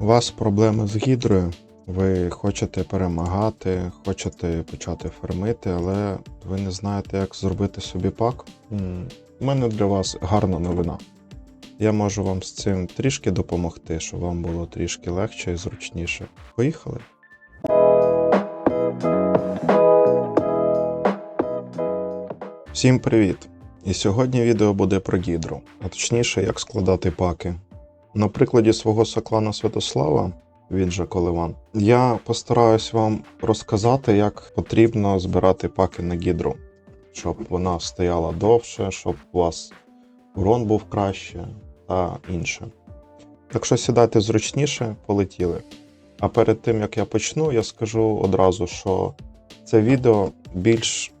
У вас проблеми з гідрою, ви хочете перемагати, хочете почати фермити, але ви не знаєте, як зробити собі пак. У мене для вас гарна новина. Я можу вам з цим трішки допомогти, щоб вам було трішки легше і зручніше. Поїхали! Всім привіт! І сьогодні відео буде про гідру, а точніше, як складати паки. На прикладі свого соклана Святослава, він же Коливан, я постараюсь вам розказати, як потрібно збирати паки на гідру, щоб вона стояла довше, щоб у вас урон був краще та інше. Так що сідайте зручніше, полетіли. А перед тим як я почну, я скажу одразу, що це відео більш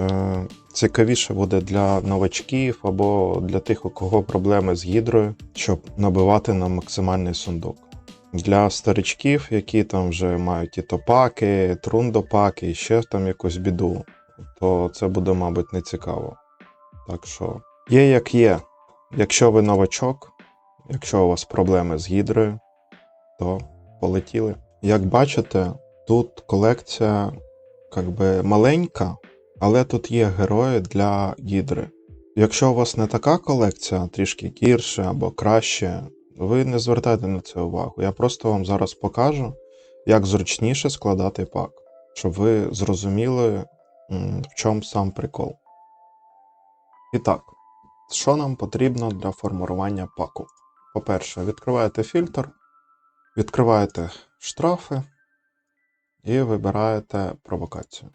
е, цікавіше буде для новачків або для тих, у кого проблеми з гідрою, щоб набивати на максимальний сундук. Для старичків, які там вже мають і топаки, трундопаки, і ще там якусь біду, то це буде, мабуть, не цікаво. Так що є як є. Якщо ви новачок, якщо у вас проблеми з гідрою, то полетіли. Як бачите, тут колекція как би, маленька, але тут є герої для гідри. Якщо у вас не така колекція, трішки гірше або краще, ви не звертайте на це увагу. Я просто вам зараз покажу, як зручніше складати пак, щоб ви зрозуміли, в чому сам прикол. І так, що нам потрібно для формування паку? По-перше, відкриваєте фільтр, відкриваєте штрафи і вибираєте провокацію.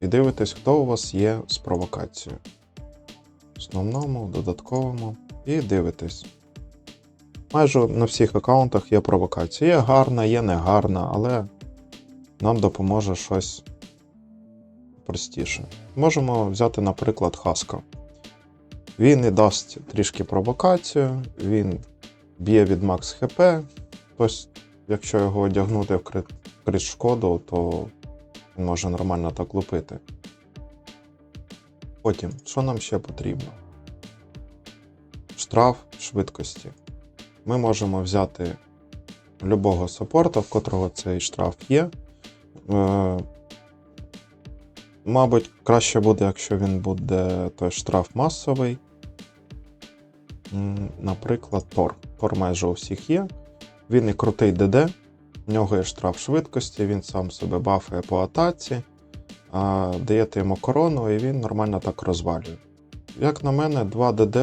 І дивитесь, хто у вас є з провокацією. Основному, додатковому. І дивитесь. Майже на всіх аккаунтах є провокація. Є гарна, є негарна, але нам допоможе щось простіше. Можемо взяти, наприклад, Хаска. Він і дасть трішки провокацію, він б'є від макс ХП. Тобто, якщо його одягнути в крит шкоду, то він може нормально так лупити. Потім, що нам ще потрібно? Штраф швидкості. Ми можемо взяти любого саппорта, в котрого цей штраф є. Е, мабуть, краще буде, якщо він буде той штраф масовий. Наприклад, Тор. Тор майже у всіх є. Він і крутий ДД, в нього є штраф швидкості, він сам себе бафає по атаці, даєте йому корону, і він нормально так розвалює. Як на мене, 2 ДД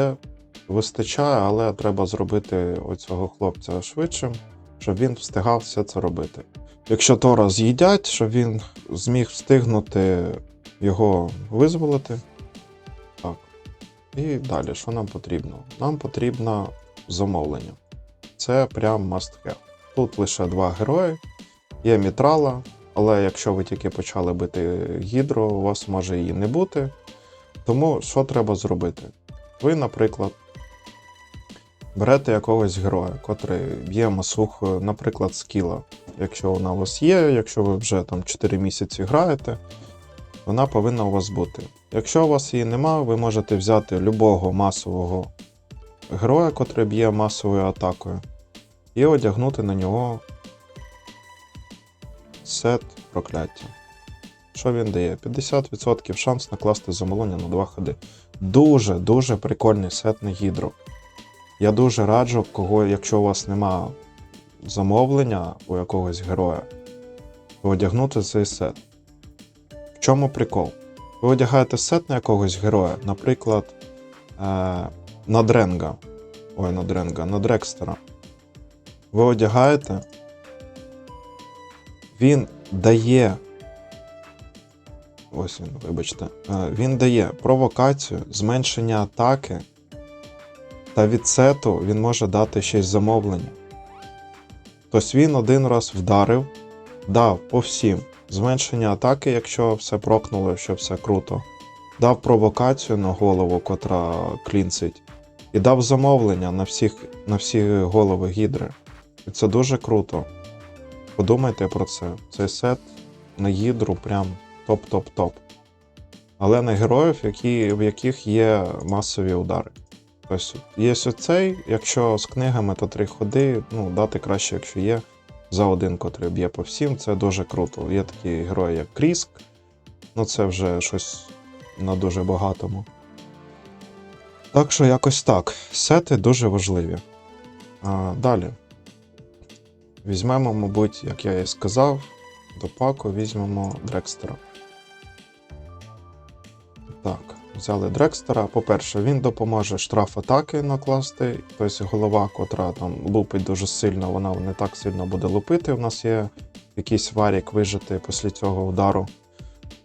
вистачає, але треба зробити оцього хлопця швидшим, щоб він встигав все це робити. Якщо Тора з'їдять, щоб він зміг встигнути його визволити. Так. І далі, що нам потрібно? Нам потрібно замовлення. Це прям must have. Тут лише два герої. Є мітрала, але якщо ви тільки почали бити гідро, у вас може її не бути. Тому що треба зробити? Ви, наприклад, берете якогось героя, котрий б'є масухою, наприклад, скіла. Якщо вона у вас є, якщо ви вже там 4 місяці граєте, вона повинна у вас бути. Якщо у вас її нема, ви можете взяти любого масового героя, котрий б'є масовою атакою, і одягнути на нього сет прокляття. Що він дає? 50% шанс накласти замолоння на 2 ходи. Дуже-дуже прикольний сет на гідро. Я дуже раджу, кого, якщо у вас нема замовлення у якогось героя, одягнути цей сет. В чому прикол? Ви одягаєте сет на якогось героя, наприклад, е, на Дренга. Ой, на Дренга, на Дрекстера. Ви одягаєте, він дає. Ось він, вибачте. Е, Він дає провокацію, зменшення атаки. Та від сету він може дати ще й замовлення. Тобто він один раз вдарив, дав по всім зменшення атаки, якщо все прокнуло, якщо все круто. Дав провокацію на голову, котра клінцить, і дав замовлення на, всіх, на всі голови гідри. І це дуже круто. Подумайте про це. Цей сет на гідру прям топ-топ-топ. Але на героїв, які, в яких є масові удари. Тобто є оцей, якщо з книгами, то три ходи, ну, дати краще, якщо є, за один, котрий б'є по всім, це дуже круто. Є такі герої, як Кріск, ну це вже щось на дуже багатому. Так що якось так. Сети дуже важливі. А, далі. Візьмемо, мабуть, як я і сказав, до паку візьмемо Дрекстера. Так, взяли Дрекстера. По-перше, він допоможе штраф атаки накласти. Тобто голова, котра там лупить дуже сильно, вона не так сильно буде лупити. У нас є якийсь варік вижити після цього удару.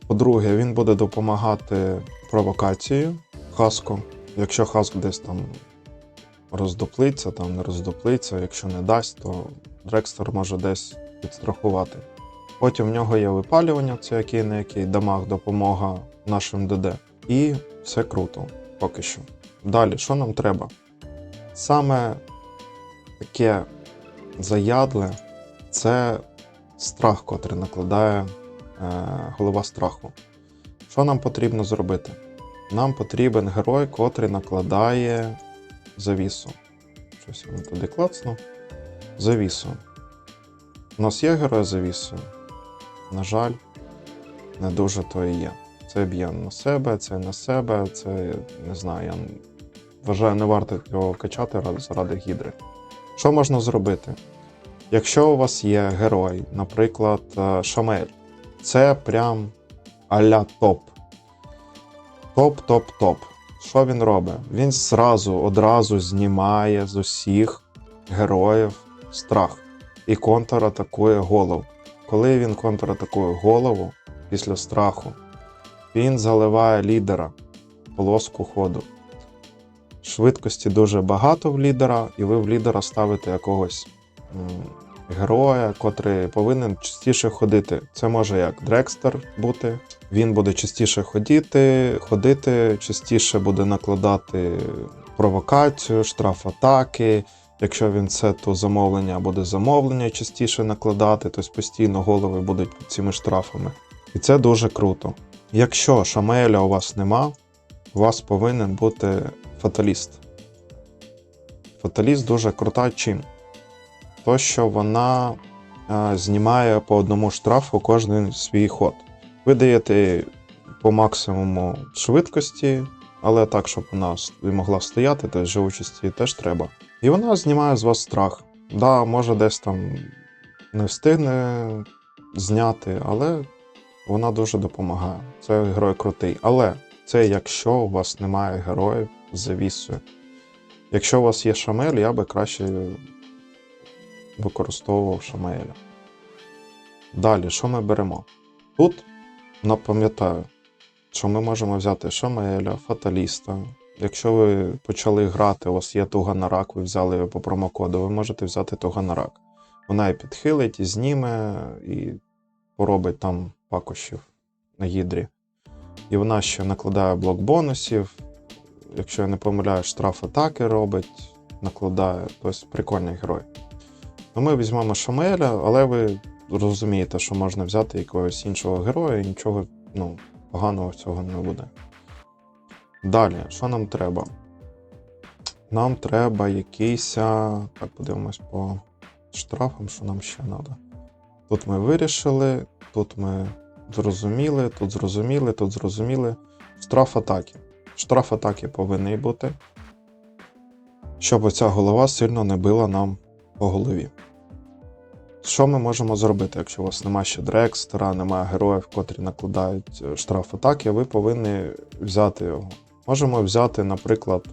По-друге, він буде допомагати провокацією Хаску. Якщо Хаск десь там роздоплиться, там не роздоплиться, якщо не дасть, то Дрекстер може десь підстрахувати. Потім в нього є випалювання, це який не який дамаг, допомога нашим ДД. І все круто, поки що. Далі, що нам треба? Саме таке заядле це страх, котрий накладає е, голова страху. Що нам потрібно зробити? Нам потрібен герой, котрий накладає завісу. Щось він туди клацнув. Завісу. У нас є герой з завісою? На жаль, не дуже то і є. Це б'є на себе, це на себе, це не знаю, я вважаю, не варто його качати заради гідри. Що можна зробити? Якщо у вас є герой, наприклад, е, Шамель, це прям а-ля топ. Топ-топ-топ. Що він робить? Він зразу одразу знімає з усіх героїв страх і контратакує голову. Коли він контратакує голову після страху, він заливає лідера полоску ходу. Швидкості дуже багато в лідера, і ви в лідера ставите якогось героя, котрий повинен частіше ходити. Це може як Дрекстер бути. Він буде частіше ходити, ходити, частіше буде накладати провокацію, штраф атаки. Якщо він це, то замовлення буде замовлення частіше накладати, тобто постійно голови будуть під цими штрафами. І це дуже круто. Якщо Шамеля у вас нема, у вас повинен бути фаталіст. Фаталіст дуже крута чим? То, що вона е, знімає по одному штрафу кожен свій ход. Ви даєте по максимуму швидкості, але так, щоб вона могла стояти, то живучості теж треба. І вона знімає з вас страх. Да, може десь там не встигне зняти, але вона дуже допомагає. Це герой крутий. Але це якщо у вас немає героїв з завісою. Якщо у вас є Шамель, я би краще використовував Шамеля. Далі, що ми беремо? Тут напам'ятаю, що ми можемо взяти Шамеля, Фаталіста. Якщо ви почали грати, у вас є туга на рак, ви взяли його по промокоду, ви можете взяти туга на рак. Вона і підхилить, і зніме, і поробить там пакощів на гідрі. І вона ще накладає блок бонусів. Якщо я не помиляю, штраф атаки робить, накладає. Тобто прикольний герой. Ну, ми візьмемо Шамеля, але ви розумієте, що можна взяти якогось іншого героя, і нічого ну, поганого цього не буде. Далі, що нам треба? Нам треба якийсь. Так, подивимось по штрафам, що нам ще треба. Тут ми вирішили, тут ми зрозуміли, тут зрозуміли, тут зрозуміли. Штраф атаки. Штраф атаки повинен бути, щоб оця голова сильно не била нам по голові. Що ми можемо зробити, якщо у вас немає ще Дрекстера, немає героїв, котрі накладають е, штраф атаки, ви повинні взяти його. Можемо взяти, наприклад,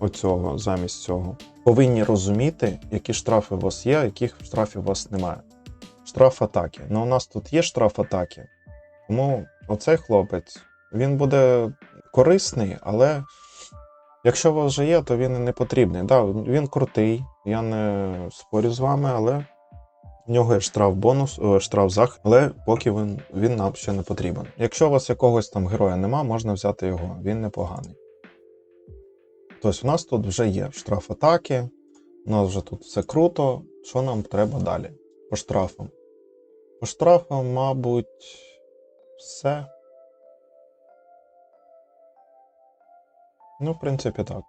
оцього замість цього. Повинні розуміти, які штрафи у вас є, а яких штрафів у вас немає. Штраф атаки. Ну, у нас тут є штраф атаки. Тому оцей хлопець він буде корисний, але якщо у вас вже є, то він не потрібний. Да, він крутий, я не спорю з вами, але в нього є штраф бонус, штраф захист, але поки він, він нам ще не потрібен. Якщо у вас якогось там героя нема, можна взяти його, він непоганий. Тобто, у нас тут вже є штраф атаки, у нас вже тут все круто. Що нам треба далі? По штрафам. По штрафам, мабуть, все. Ну, в принципі, так.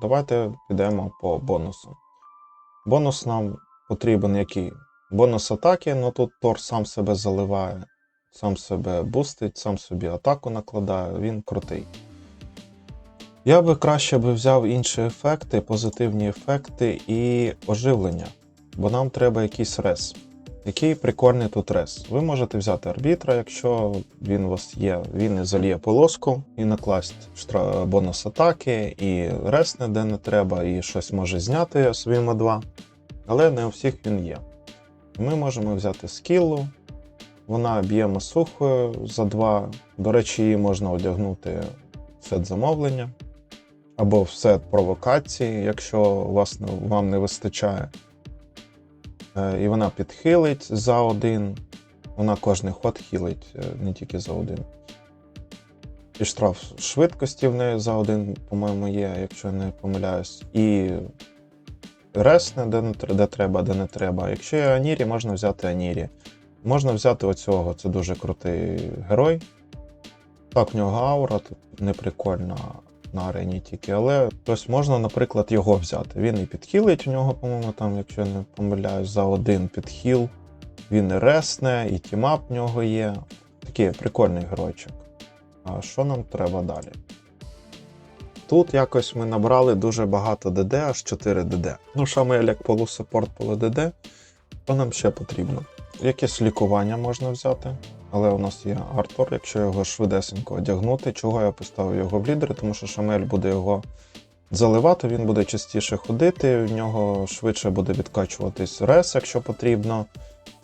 Давайте підемо по бонусу. Бонус нам потрібен який? Бонус атаки, ну тут Тор сам себе заливає, сам себе бустить, сам собі атаку накладає, він крутий. Я би краще би взяв інші ефекти, позитивні ефекти і оживлення, бо нам треба якийсь рес. Який прикольний тут рес. Ви можете взяти арбітра, якщо він у вас є, він і зальє полоску і накласть штра... бонус атаки, і ресне, де не треба, і щось може зняти своїми 2. Але не у всіх він є. Ми можемо взяти скіллу, вона б'є масухою за 2. До речі, її можна одягнути в сет замовлення або в сет провокації, якщо вас, вам не вистачає. Е, І вона підхилить за один. Вона кожний ход хілить, е, не тільки за один. І штраф швидкості в неї за один, по-моєму, є, якщо я не помиляюсь. І ресне, де, де треба, де не треба. Якщо є Анірі, можна взяти Анірі. Можна взяти оцього, це дуже крутий герой. Так, в нього аура тут не прикольна на арені тільки, але ось можна, наприклад, його взяти. Він і підхілить в нього, по-моєму, там, якщо я не помиляюсь, за один підхіл. Він і ресне, і тімап в нього є. Такий прикольний геройчик. А що нам треба далі? Тут якось ми набрали дуже багато ДД, аж 4 ДД. Ну, Шамель як полусаппорт полу ДД, що нам ще потрібно? Якесь лікування можна взяти, але у нас є Артур, якщо його швидесенько одягнути. Чого я поставив його в лідери? Тому що Шамель буде його заливати, він буде частіше ходити, в нього швидше буде відкачуватись рес, якщо потрібно.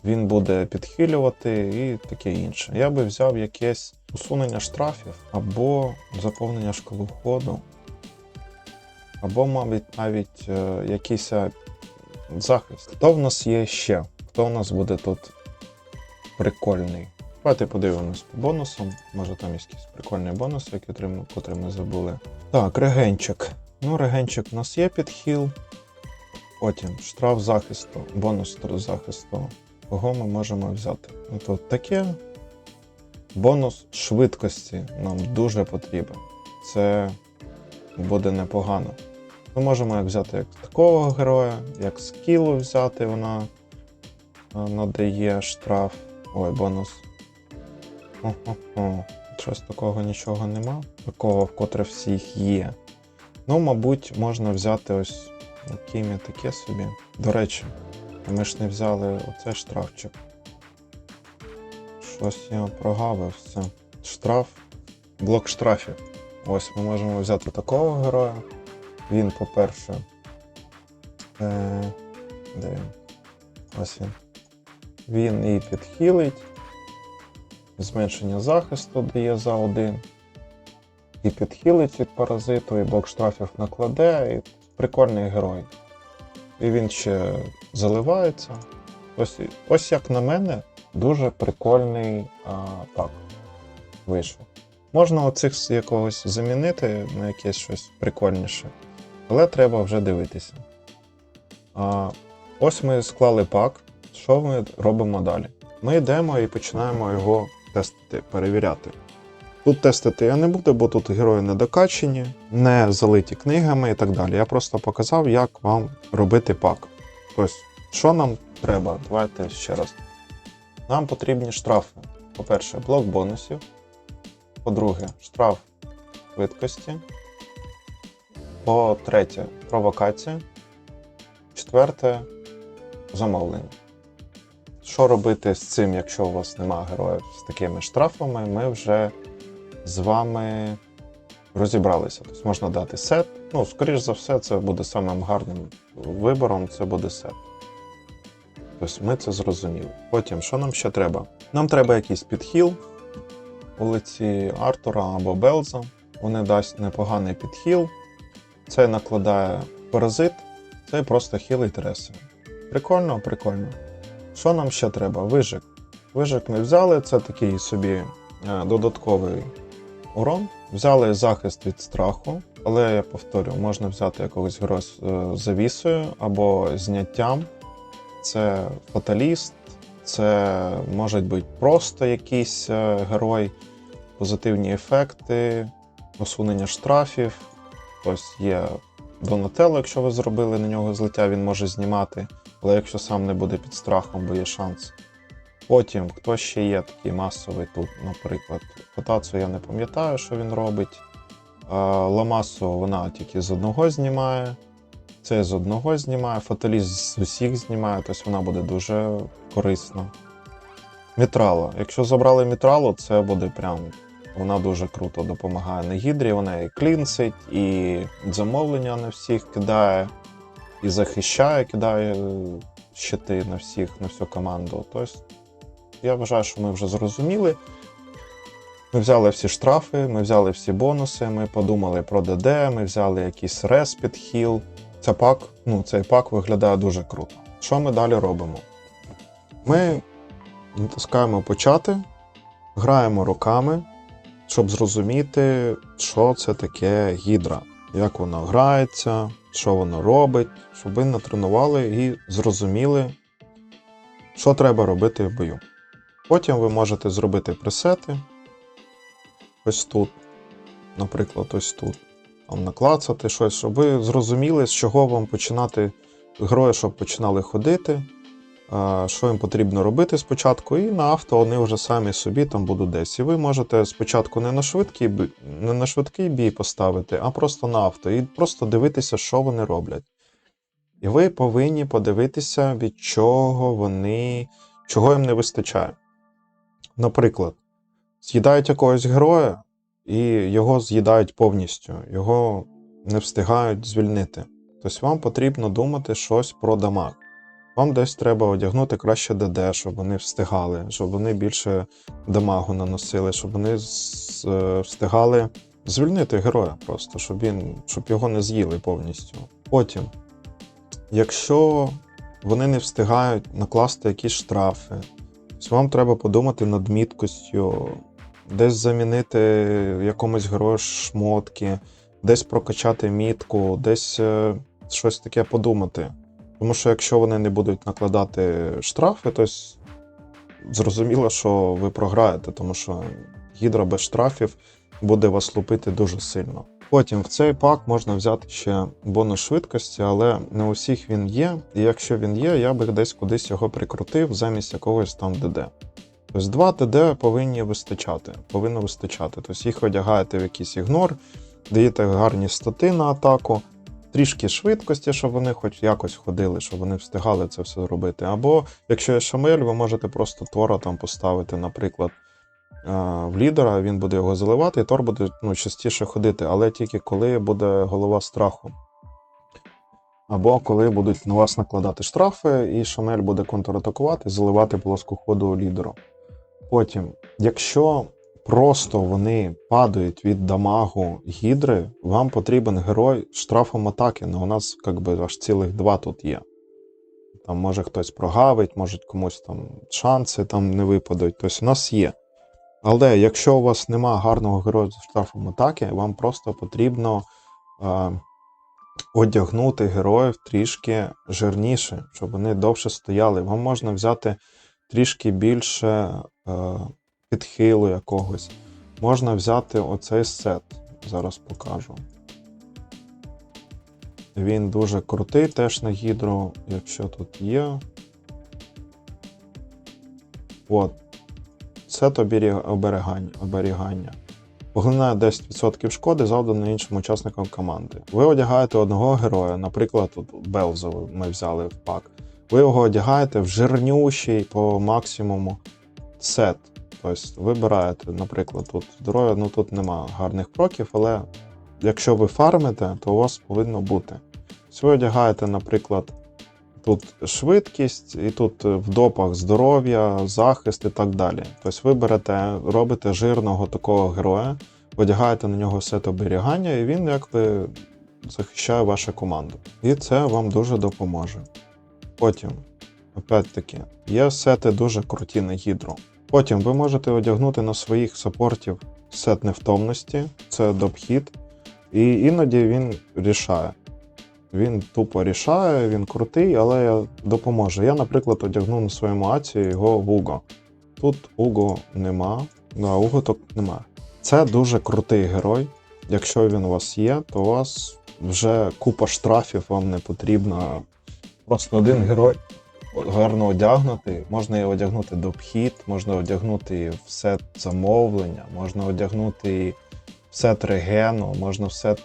Він буде підхилювати і таке інше. Я би взяв якесь усунення штрафів або заповнення шкалу ходу, або, мабуть, навіть е, якийсь е, захист. Хто в нас є ще? Хто в нас буде тут прикольний? Давайте подивимось по бонусам. Може там є якийсь прикольний бонус, який ми забули. Так, регенчик. Ну, регенчик у нас є підхил. Потім штраф захисту, бонус захисту. Кого ми можемо взяти? Ну, Тут таке. Бонус швидкості нам дуже потрібен. Це буде непогано. Ми можемо як взяти як такого героя, як скілу взяти, вона е, надає штраф. Ой, бонус. Хо-хо-хо. Щось такого нічого нема. Такого, вкотре всіх є. Ну, мабуть, можна взяти ось якими таке собі. До речі, ми ж не взяли оцей штрафчик. Щось я прогавив все. Штраф. Блок штрафів. Ось ми можемо взяти такого героя. Він, по-перше. Е, де він? Ось він. Він і підхилить. Зменшення захисту дає за один. І підхилить від паразиту, і блок штрафів накладе. І прикольний герой. І він ще заливається. Ось, ось як на мене, дуже прикольний а, пак вийшов. Можна оцих якогось замінити на якесь щось прикольніше, але треба вже дивитися. А, ось ми склали пак. Що ми робимо далі? Ми йдемо і починаємо його тестити, перевіряти. Тут тестити я не буду, бо тут герої не докачені, не залиті книгами і так далі. Я просто показав, як вам робити пак. Ось, що нам треба? Давайте ще раз. Нам потрібні штрафи. По-перше, блок бонусів. По-друге, штраф швидкості. По-третє, провокація. Четверте замовлення. Що робити з цим, якщо у вас немає героїв з такими штрафами, ми вже з вами розібралися. Тобто можна дати сет. Ну, скоріш за все, це буде самим гарним вибором, це буде сет. Тобто ми це зрозуміли. Потім, що нам ще треба? Нам треба якийсь підхіл у лиці Артура або Белза. Вони дасть непоганий підхіл. Це накладає паразит, це просто хілить реси. Прикольно, прикольно. Що нам ще треба? Вижик. Вижик ми взяли, це такий собі е, додатковий урон. Взяли захист від страху, але я повторю, можна взяти якогось героя з е, завісою або зняттям. Це фаталіст, це може бути просто якийсь е, герой, позитивні ефекти, усунення штрафів. Ось є Донателло, якщо ви зробили на нього злиття, він може знімати, але якщо сам не буде під страхом, бо є шанс. Потім, хто ще є такий масовий тут, наприклад, Потацу я не пам'ятаю, що він робить. Ламасу вона тільки з одного знімає. Це з одного знімає, фотоліз з усіх знімає, тобто вона буде дуже корисна. Мітрало. Якщо забрали мітралу, це буде прям. Вона дуже круто допомагає на гідрі, вона і клінсить, і замовлення на всіх кидає, і захищає, кидає е, щити на всіх, на всю команду. Тобто, я вважаю, що ми вже зрозуміли. Ми взяли всі штрафи, ми взяли всі бонуси, ми подумали про ДД, ми взяли якийсь рес під хіл. Ця пак, ну, цей пак виглядає дуже круто. Що ми далі робимо? Ми натискаємо почати, граємо руками, щоб зрозуміти, що це таке гідра, як вона грається, що воно робить, щоб ви натренували і зрозуміли, що треба робити в бою. Потім ви можете зробити пресети. Ось тут, наприклад, ось тут. Там наклацати щось, щоб ви зрозуміли, з чого вам починати герої, щоб починали ходити, що їм потрібно робити спочатку, і на авто вони вже самі собі там будуть десь. І ви можете спочатку не на швидкий не на швидкий бій поставити, а просто на авто, і просто дивитися, що вони роблять. І ви повинні подивитися, від чого вони, чого їм не вистачає. Наприклад, з'їдають якогось героя, і його з'їдають повністю, його не встигають звільнити. Тобто вам потрібно думати щось про дамаг. Вам десь треба одягнути краще ДД, щоб вони встигали, щоб вони більше дамагу наносили, щоб вони е, встигали звільнити героя просто, щоб він, щоб його не з'їли повністю. Потім, якщо вони не встигають накласти якісь штрафи, тобто вам треба подумати над міткостю, десь замінити якомусь герою шмотки, десь прокачати мітку, десь е, щось таке подумати. Тому що якщо вони не будуть накладати штрафи, то зрозуміло, що ви програєте, тому що гідра без штрафів буде вас лупити дуже сильно. Потім в цей пак можна взяти ще бонус швидкості, але не у всіх він є. І якщо він є, я би десь кудись його прикрутив замість якогось там ДД. Тобто два ТД повинні вистачати. Повинно вистачати. Тобто їх одягаєте в якийсь ігнор, даєте гарні стати на атаку, трішки швидкості, щоб вони хоч якось ходили, щоб вони встигали це все робити. Або якщо є шамель, ви можете просто Тора там поставити, наприклад, е, в лідера, він буде його заливати, і Тор буде ну, частіше ходити, але тільки коли буде голова страху. Або коли будуть на вас накладати штрафи, і Шамель буде контратакувати, заливати полоску ходу лідеру. Потім, якщо просто вони падають від дамагу гідри, вам потрібен герой з штрафом атаки. Ну, у нас як би, аж цілих два тут є. Там може хтось прогавить, може комусь там шанси там не випадуть. Тобто у нас є. Але якщо у вас нема гарного героя з штрафом атаки, вам просто потрібно е, одягнути героїв трішки жирніше, щоб вони довше стояли. Вам можна взяти трішки більше е, підхилу якогось. Можна взяти оцей сет. Зараз покажу. Він дуже крутий теж на гідру, якщо тут є. От. Сет оберігання. Поглинає 10% шкоди, завданої іншим учасникам команди. Ви одягаєте одного героя, наприклад, Белзу ми взяли в пак. Ви його одягаєте в жирнющий по максимуму сет. Тобто вибираєте, наприклад, тут здоров'я, ну тут нема гарних проків, але якщо ви фармите, то у вас повинно бути. Ось Ви одягаєте, наприклад, тут швидкість, і тут в допах здоров'я, захист і так далі. Тобто ви берете, робите жирного такого героя, одягаєте на нього сет оберігання, і він якби захищає вашу команду. І це вам дуже допоможе. Потім, опять-таки, є сети дуже круті на гідру. Потім ви можете одягнути на своїх саппортів сет невтомності, це допхід, і іноді він рішає. Він тупо рішає, він крутий, але допоможе. Я, наприклад, одягнув на своєму аці його в Уго. Тут Уго нема, да, Уго тут нема. Це дуже крутий герой. якщо він у вас є, то у вас вже купа штрафів вам не потрібна. Просто один герой гарно одягнутий. Можна його одягнути до обхід, можна одягнути в сет замовлення, можна одягнути в сет регену, можна все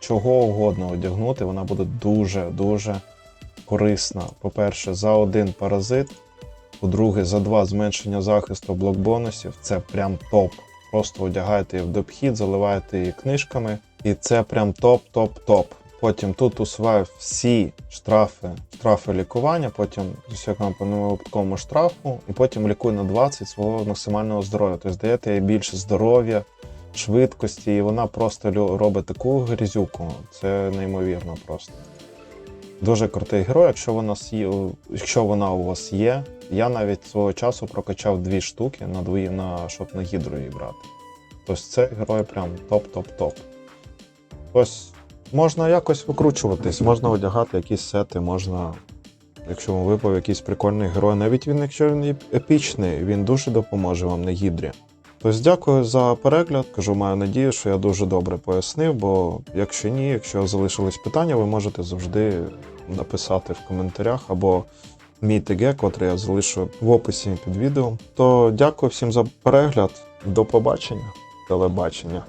чого угодно одягнути. Вона буде дуже-дуже корисна. По-перше, за один паразит. По-друге, за два зменшення захисту блок-бонусів. Це прям топ. Просто одягаєте її в допхід, заливаєте її книжками, і це прям топ-топ-топ. Потім тут усуваю всі штрафи, штрафи лікування, потім з усякому випадковому штрафу, і потім лікую на 20 свого максимального здоров'я. Тобто даєте їй більше здоров'я, швидкості, і вона просто робить таку грізюку. Це неймовірно просто. Дуже крутий герой, якщо вона, якщо вона у вас є. Я навіть свого часу прокачав дві штуки на дві, на, щоб на гідру її брати. Тобто це герой прям топ-топ-топ. Ось можна якось викручуватись, можна одягати якісь сети, можна, якщо вам випав якийсь прикольний герой, навіть він, якщо він епічний, він дуже допоможе вам на гідрі. Тобто дякую за перегляд. Кажу, маю надію, що я дуже добре пояснив, бо якщо ні, якщо залишились питання, ви можете завжди написати в коментарях або мій ТГ, котрий я залишу в описі під відео. То дякую всім за перегляд. До побачення, телебачення.